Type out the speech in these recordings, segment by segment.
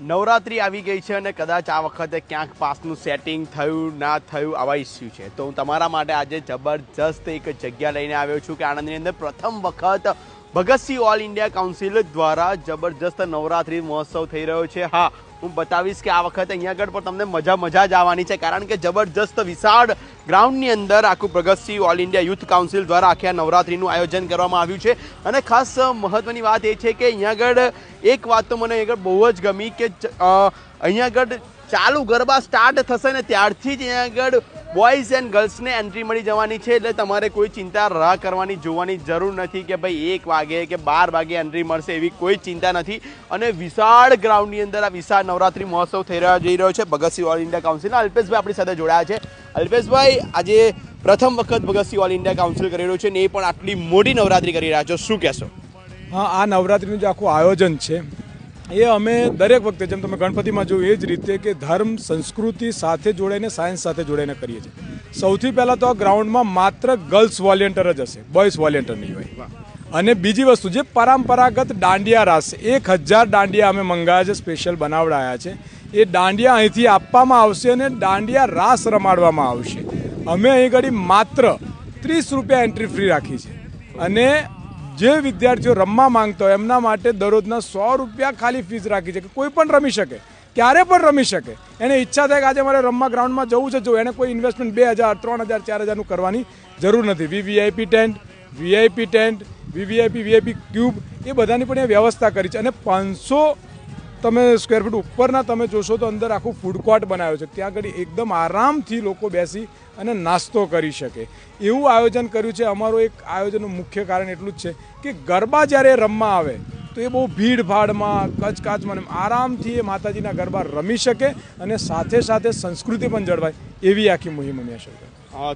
નવરાત્રી આવી ગઈ છે અને કદાચ આ વખતે ક્યાંક પાસનું સેટિંગ થયું, ના થયું આવા ઇસ્યુ છે. તો હું તમારા માટે આજે જબરજસ્ત એક જગ્યા લઈને આવ્યો છું કે આણંદની અંદર પ્રથમ વખત ભગતસિંહ ઓલ ઇન્ડિયા કાઉન્સિલ દ્વારા જબરજસ્ત નવરાત્રી મહોત્સવ થઈ રહ્યો છે. હા હું બતાવીશ કે આ વખતે અહીંયા આગળ પણ તમને મજા મજા જ આવવાની છે. કારણ કે જબરજસ્ત વિશાળ ગ્રાઉન્ડની અંદર આખું Pragatsinh all India youth council દ્વારા આખી આ નવરાત્રિનું આયોજન કરવામાં આવ્યું છે. અને ખાસ મહત્ત્વની વાત એ છે કે અહીંયા આગળ એક વાત તો મને આગળ બહુ જ ગમી કે અહીંયા આગળ ચાલુ ગરબા સ્ટાર્ટ થશે ને ત્યારથી જ અહીંયા આગળ બોયઝ એન્ડ ગર્લ્સને એન્ટ્રી મળી જવાની છે એટલે તમારે કોઈ ચિંતા રાહ કરવાની જોવાની જરૂર નથી કે ભાઈ એક વાગે કે બાર વાગે એન્ટ્રી મળશે એવી કોઈ ચિંતા નથી. અને વિશાળ ગ્રાઉન્ડની અંદર આ વિશાળ નવરાત્રી મહોત્સવ થઈ રહ્યો, જઈ રહ્યો છે. ભગતસિંહ ઓલ ઇન્ડિયા કાઉન્સિલના અલ્પેશભાઈ આપણી સાથે જોડાયા છે. અલ્પેશભાઈ, આજે પ્રથમ વખત ભગતસિંહ ઓલ ઇન્ડિયા કાઉન્સિલ કરી રહ્યું છે ને એ પણ આટલી મોટી નવરાત્રી કરી રહ્યા છો. શું કહેશો? હા, આ નવરાત્રીનું જે આખું આયોજન છે એ અમે દરેક વખતે જેમ તમે ગણપતિમાં જોયું, એ જ રીતે કે ધર્મ, સંસ્કૃતિ સાથે જોડાઈને, સાયન્સ સાથે જોડાઈને કરીએ છીએ. સૌથી પહેલાં તો આ ગ્રાઉન્ડમાં માત્ર ગર્લ્સ વોલેન્ટિયર જ હશે, બોયઝ વોલેન્ટિયર નહીં હોય. અને બીજી વસ્તુ, જે પરંપરાગત દાંડિયા રાસ, એક હજાર દાંડિયા અમે મંગાવ્યા છે, સ્પેશિયલ બનાવડાયા છે. એ દાંડિયા અહીંથી આપવામાં આવશે અને દાંડિયા રાસ રમાડવામાં આવશે. અમે અહીં ઘડી માત્ર ત્રીસ રૂપિયા એન્ટ્રી ફ્રી રાખી છે. અને જે વિદ્યાર્થીઓ રમવા માંગતા હોય, એમના માટે દરરોજના સો રૂપિયા ખાલી ફીસ રાખી છે કે કોઈ પણ રમી શકે, ક્યારે પણ રમી શકે. એને ઈચ્છા થાય કે આજે મારે રમવા ગ્રાઉન્ડમાં જવું છે, જો એને કોઈ ઇન્વેસ્ટમેન્ટ બે હજાર, ત્રણ હજાર, ચાર હજારનું કરવાની જરૂર નથી. VVIP tent VIP tent VVIP VIP cube એ બધાની પણ એ વ્યવસ્થા કરી છે. અને પાંચસો તમે સ્ક્વેર ફૂટ ઉપરના તમે જોશો તો અંદર આખું ફૂડ કોર્ટ બનાવ્યો છે. ત્યાં આગળ એકદમ આરામથી લોકો બેસી અને નાસ્તો કરી શકે. એવું આયોજન કર્યું છે. અમારું એક આયોજનનું મુખ્ય કારણ એટલું જ છે કે ગરબા જ્યારે રમવા આવે, તો એ બહુ ભીડભાડમાં, કચકાચમાં આરામથી એ માતાજીના ગરબા રમી શકે અને સાથે સાથે સંસ્કૃતિ પણ જળવાય. એવી આખી મુહિમ અમે શરૂ કરી.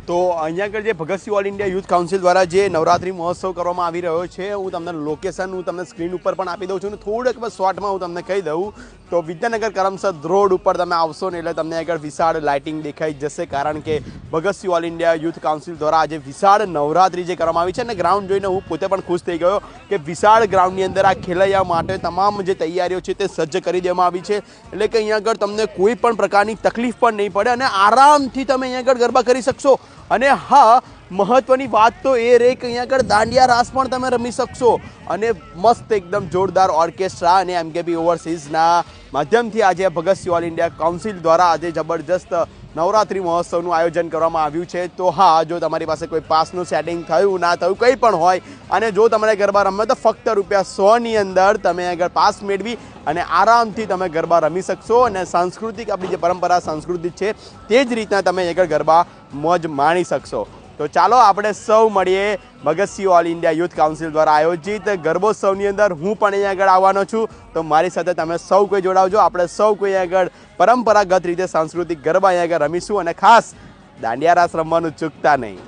તો અહીંયા આગળ જે Bhagat Singh all India youth council દ્વારા જે નવરાત્રી મહોત્સવ કરવામાં આવી રહ્યો છે, હું તમને લોકેશન હું તમને સ્ક્રીન ઉપર પણ આપી દઉં છું અને થોડુંક બસ શોર્ટમાં હું તમને કહી દઉં. તો વિદ્યાનગર કરમસદ રોડ ઉપર તમે આવશો ને એટલે તમને આગળ વિશાળ લાઇટિંગ દેખાઈ જશે, કારણ કે Bhagat Singh all India youth council દ્વારા આજે વિશાળ નવરાત્રી જે કરવામાં આવી છે અને ગ્રાઉન્ડ જોઈને હું પોતે પણ ખુશ થઈ ગયો કે વિશાળ ગ્રાઉન્ડની અંદર આ ખેલૈયા માટે તમામ જે તૈયારીઓ છે તે સજ્જ કરી દેવામાં આવી છે. એટલે કે અહીંયા આગળ તમને કોઈ પણ પ્રકારની તકલીફ પણ નહીં પડે અને આરામથી તમે અહીંયા આગળ ગરબા કરી શકશો. અને હા, મહત્વની વાત તો એ રહી કે અહીંયા આગળ દાંડિયા રાસ પણ તમે રમી શકશો. અને મસ્ત એકદમ જોરદાર ઓર્કેસ્ટ્રા અને એમકેબી ઓવરસીઝના માધ્યમથી આજે ભગતસિંહ ઓલ ઇન્ડિયા કાઉન્સિલ દ્વારા આજે જબરજસ્ત નવરાત્રી મહોત્સવનું આયોજન કરવામાં આવ્યું છે. તો હા, જો તમારી પાસે કોઈ પાસનું સેટિંગ થયું, ના થયું, કંઈ પણ હોય, અને જો તમારે ગરબા રમવા તો ફક્ત રૂપિયા સોની અંદર તમે આગળ પાસ મેળવી અને આરામથી તમે ગરબા રમી શકશો. અને સાંસ્કૃતિક, આપણી જે પરંપરા સાંસ્કૃતિક છે, તે જ રીતના તમે આગળ ગરબા મોજ માણી શકશો. તો ચાલો આપણે સૌ મળીએ Bhagat Singh all India youth council દ્વારા આયોજિત ગરબોત્સવની અંદર હું પણ અહીંયા આગળ આવવાનો છું. તો મારી સાથે તમે સૌ કોઈ જોડાવજો. આપણે સૌ કોઈ આગળ પરંપરાગત રીતે સાંસ્કૃતિક ગરબા અહીંયા આગળ રમીશું અને ખાસ દાંડિયા રાસ રમવાનું ચૂકતા નહીં.